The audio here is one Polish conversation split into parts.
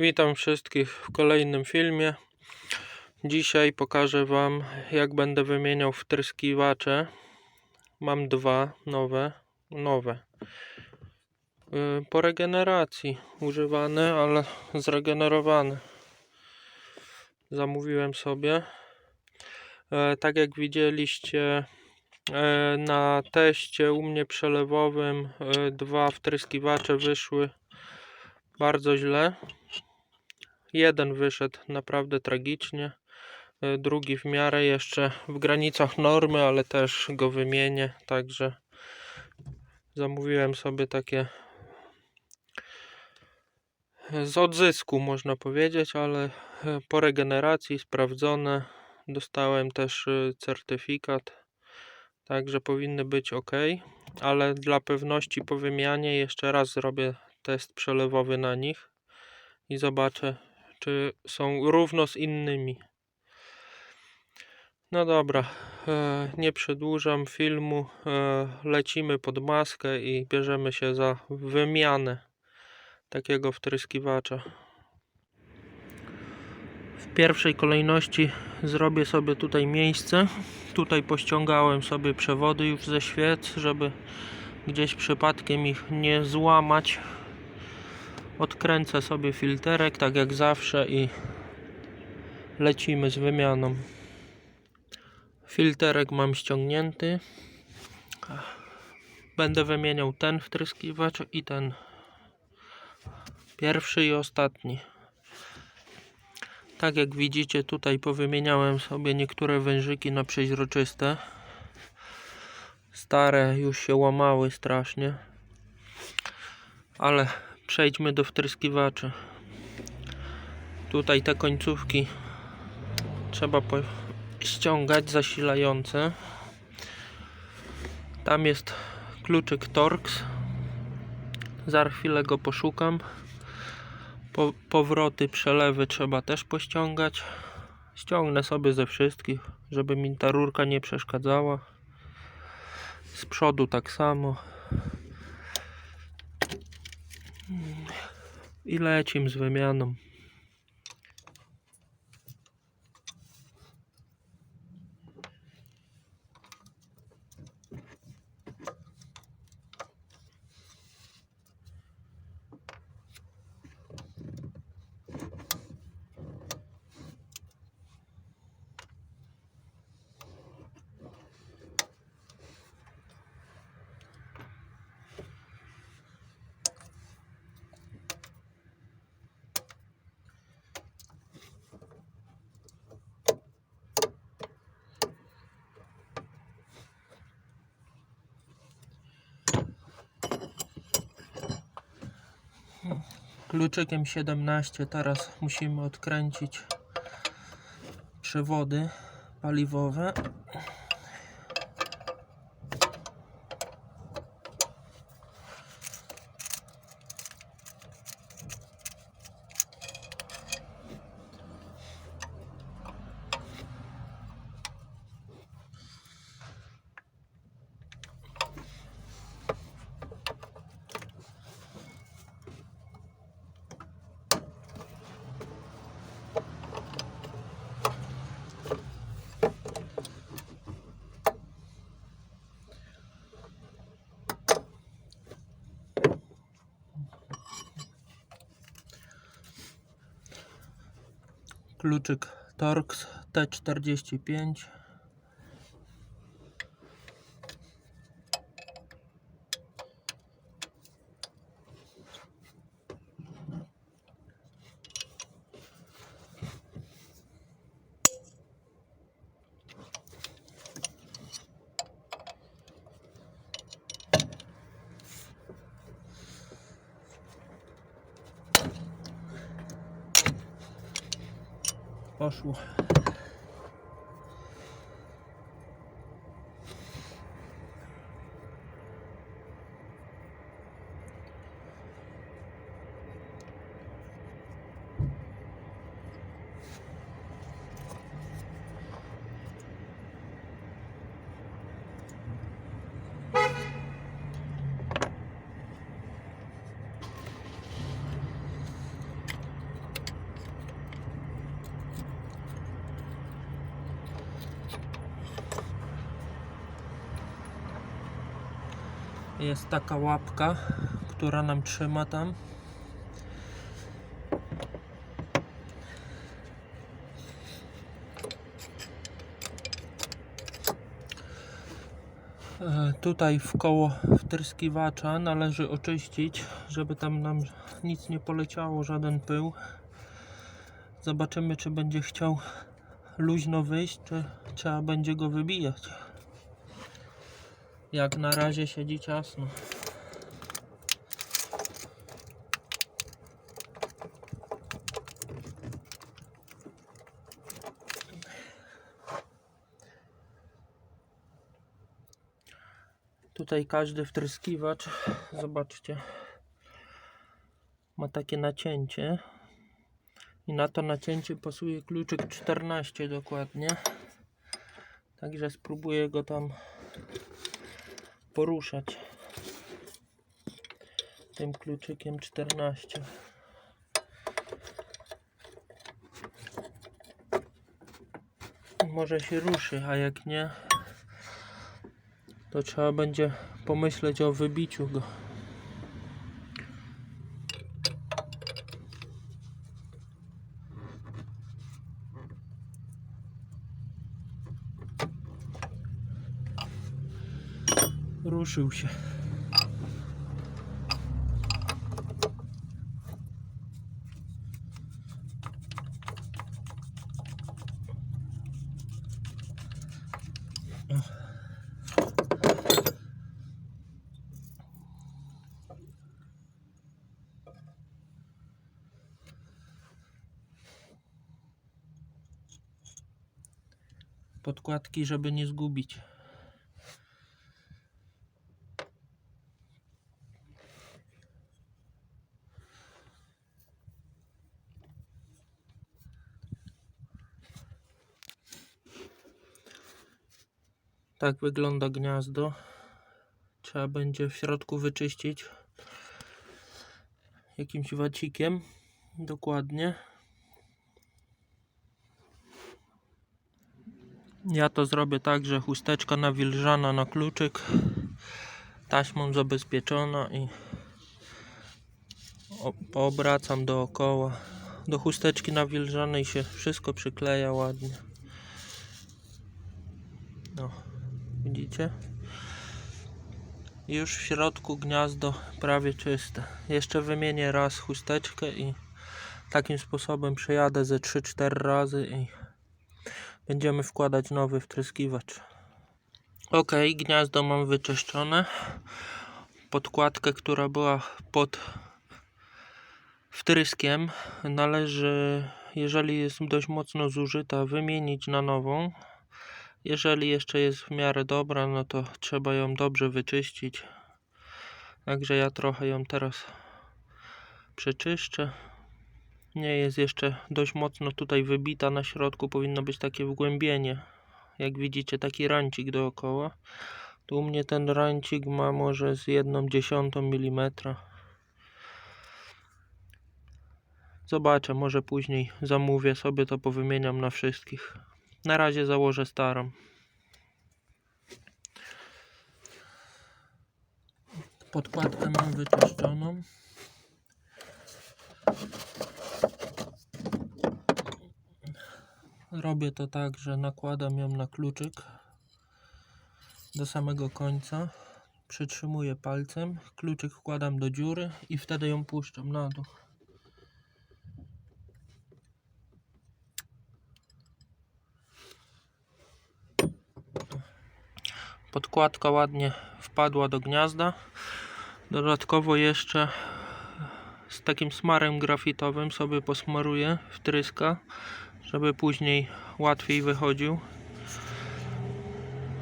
Witam wszystkich w kolejnym filmie. Dzisiaj pokażę Wam, jak będę wymieniał wtryskiwacze. Mam dwa nowe, nowe. Yy, Po regeneracji używane, ale zregenerowane. Zamówiłem sobie. E, Tak jak widzieliście e, na teście u mnie przelewowym, e, dwa wtryskiwacze wyszły bardzo źle. Jeden wyszedł naprawdę tragicznie, e, drugi w miarę jeszcze w granicach normy, ale też go wymienię, także zamówiłem sobie takie z odzysku można powiedzieć, ale e, po regeneracji sprawdzone. Dostałem też e, certyfikat, także powinny być ok, ale dla pewności po wymianie jeszcze raz zrobię test przelewowy na nich i zobaczę czy są równo z innymi. No dobra, e, nie przedłużam filmu. E, lecimy pod maskę i bierzemy się za wymianę takiego wtryskiwacza. W pierwszej kolejności zrobię sobie tutaj miejsce. Tutaj pościągałem sobie przewody już ze świec, żeby gdzieś przypadkiem ich nie złamać odkręcę sobie filterek tak jak zawsze i lecimy z wymianą. Filterek mam ściągnięty. Będę wymieniał ten wtryskiwacz i ten pierwszy i ostatni. Tak jak widzicie tutaj powymieniałem sobie niektóre wężyki na przeźroczyste. Stare już się łamały strasznie ale przejdźmy do wtryskiwaczy. Tutaj te końcówki trzeba ściągać zasilające. Tam jest kluczyk Torx. Za chwilę go poszukam. Po, powroty, przelewy trzeba też pościągać. Ściągnę sobie ze wszystkich, żeby mi ta rurka nie przeszkadzała. Z przodu tak samo. I lecim z wymianą. Kluczykiem 17 teraz musimy odkręcić przewody paliwowe. Kluczyk Torx T45 包书 Jest taka łapka, która nam trzyma tam. E, Tutaj w koło wtryskiwacza należy oczyścić, żeby tam nam nic nie poleciało, żaden pył. Zobaczymy, czy będzie chciał luźno wyjść, czy trzeba będzie go wybijać. Jak na razie siedzi ciasno. Tutaj każdy wtryskiwacz, zobaczcie, ma takie nacięcie. I na to nacięcie pasuje kluczyk 14 dokładnie. Także spróbuję go tam poruszać tym kluczykiem 14. Może się ruszy, a jak nie, to trzeba będzie pomyśleć o wybiciu go. Ruszył się. Podkładki, żeby nie zgubić. Tak wygląda gniazdo. Trzeba będzie w środku wyczyścić jakimś wacikiem. Dokładnie. Ja to zrobię tak, że chusteczka nawilżana na kluczyk, taśmą zabezpieczona i o- poobracam dookoła. Do chusteczki nawilżanej się wszystko przykleja ładnie. No, widzicie? Już w środku gniazdo prawie czyste. Jeszcze wymienię raz chusteczkę i takim sposobem przejadę ze 3-4 razy i będziemy wkładać nowy wtryskiwacz. Ok, gniazdo mam wyczyszczone. Podkładkę, która była pod wtryskiem, należy, jeżeli jest dość mocno zużyta, wymienić na nową. Jeżeli jeszcze jest w miarę dobra, no to trzeba ją dobrze wyczyścić. Także ja trochę ją teraz przeczyszczę. Nie jest jeszcze dość mocno tutaj wybita na środku, powinno być takie wgłębienie. Jak widzicie, taki rancik dookoła. Tu u mnie ten rancik ma może z 1 dziesiątą milimetra. Zobaczę, może później zamówię sobie to, powymieniam na wszystkich. Na razie założę starą. Podkładkę mam wyczyszczoną. Robię to tak, że nakładam ją na kluczyk do samego końca. Przytrzymuję palcem, kluczyk wkładam do dziury i wtedy ją puszczam na dół. Podkładka ładnie wpadła do gniazda. Dodatkowo jeszcze z takim smarem grafitowym sobie posmaruję wtryska, żeby później łatwiej wychodził.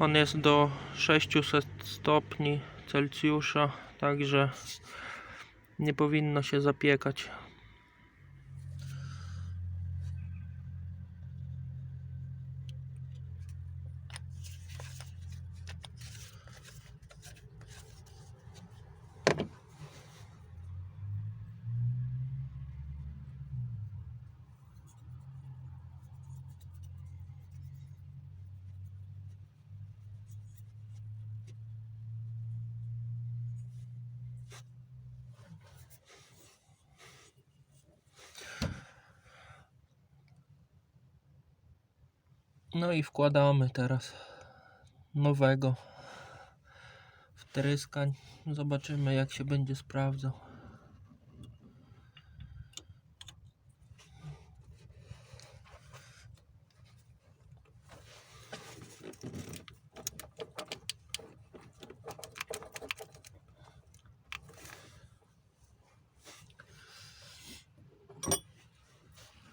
On jest do 600 stopni Celsjusza, także nie powinno się zapiekać. No i wkładamy teraz nowego wtryskań. Zobaczymy jak się będzie sprawdzał.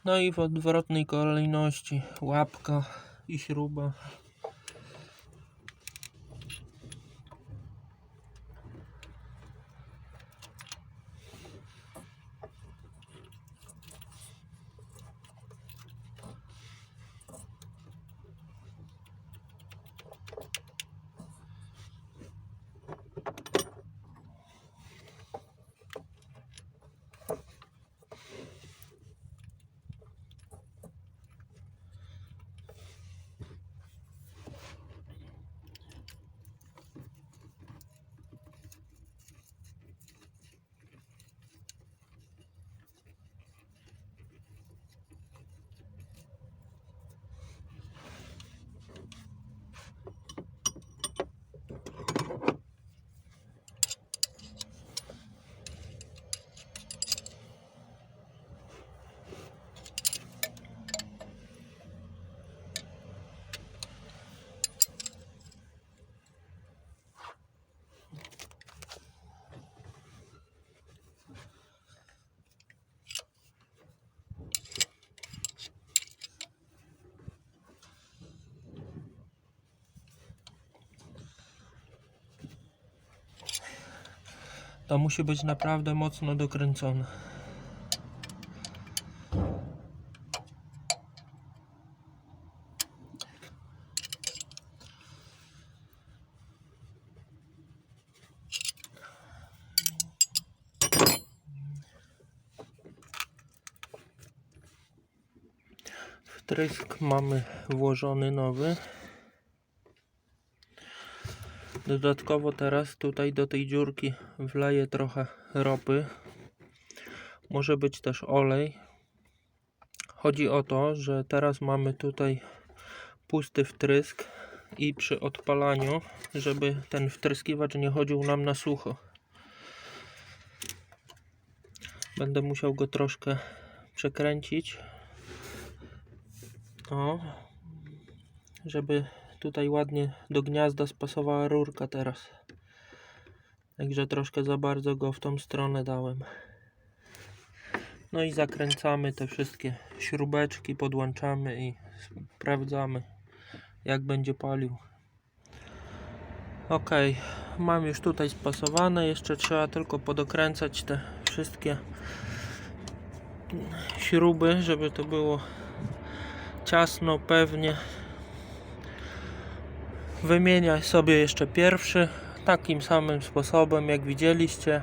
No i w odwrotnej kolejności łapka i śruba. To musi być naprawdę mocno dokręcone. Wtrysk mamy włożony nowy. Dodatkowo teraz tutaj do tej dziurki wleję trochę ropy. Może być też olej. Chodzi o to, że teraz mamy tutaj pusty wtrysk i przy odpalaniu, żeby ten wtryskiwacz nie chodził nam na sucho. Będę musiał go troszkę przekręcić. O, żeby tutaj ładnie do gniazda spasowała rurka teraz. Także troszkę za bardzo go w tą stronę dałem. No i zakręcamy te wszystkie śrubeczki, podłączamy i sprawdzamy jak będzie palił. Ok, mam już tutaj spasowane, jeszcze trzeba tylko podokręcać te wszystkie śruby, żeby to było ciasno, pewnie wymieniać sobie jeszcze pierwszy takim samym sposobem jak widzieliście.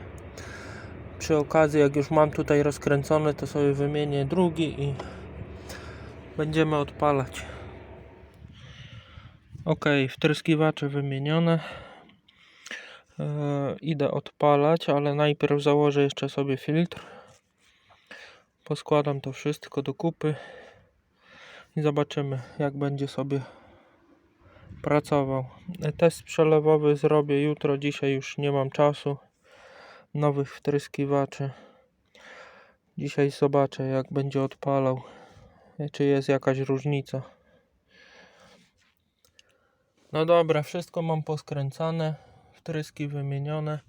Przy okazji jak już mam tutaj rozkręcony to sobie wymienię drugi i będziemy odpalać. Ok wtryskiwacze wymienione. E, idę odpalać ale najpierw założę jeszcze sobie filtr. Poskładam to wszystko do kupy i zobaczymy jak będzie sobie pracował. Test przelewowy zrobię jutro, dzisiaj już nie mam czasu. Nowych wtryskiwaczy. Dzisiaj zobaczę jak będzie odpalał. Czy jest jakaś różnica. No dobra, wszystko mam poskręcane. Wtryski wymienione.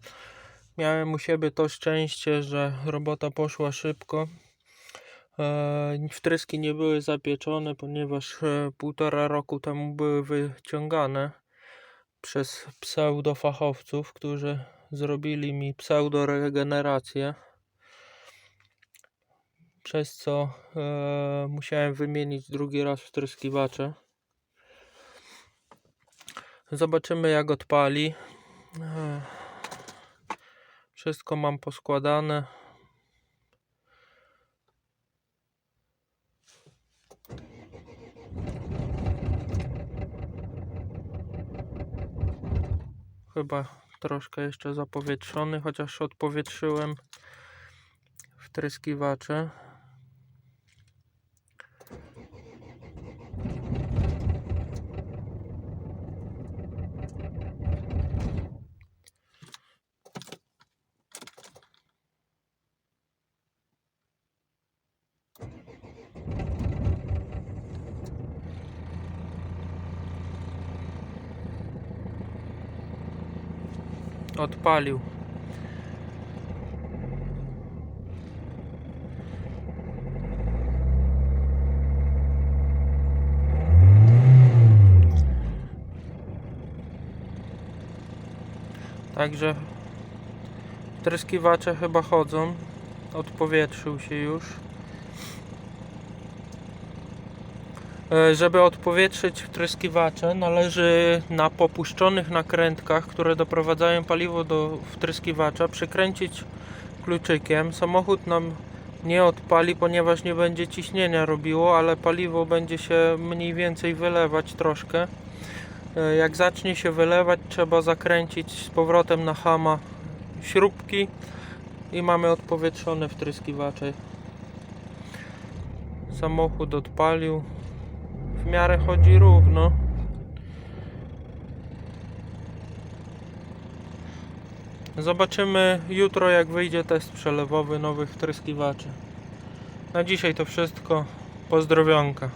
Miałem u siebie to szczęście, że robota poszła szybko. E, Wtryski nie były zapieczone, ponieważ e, półtora roku temu były wyciągane przez pseudofachowców, którzy zrobili mi pseudoregenerację. Przez co e, musiałem wymienić drugi raz wtryskiwacze. Zobaczymy jak odpali. Wszystko mam poskładane. Chyba troszkę jeszcze zapowietrzony, chociaż odpowietrzyłem wtryskiwacze. Odpalił. Także tryskiwacze chyba chodzą. Odpowietrzył się już. Żeby odpowietrzyć wtryskiwacze należy na popuszczonych nakrętkach, które doprowadzają paliwo do wtryskiwacza przykręcić kluczykiem. Samochód nam nie odpali, ponieważ nie będzie ciśnienia robiło, ale paliwo będzie się mniej więcej wylewać troszkę. E, Jak zacznie się wylewać, trzeba zakręcić z powrotem na hama śrubki i mamy odpowietrzone wtryskiwacze. Samochód odpalił. W miarę chodzi równo. Zobaczymy jutro jak wyjdzie test przelewowy nowych wtryskiwaczy. Na dzisiaj to wszystko. Pozdrowionka.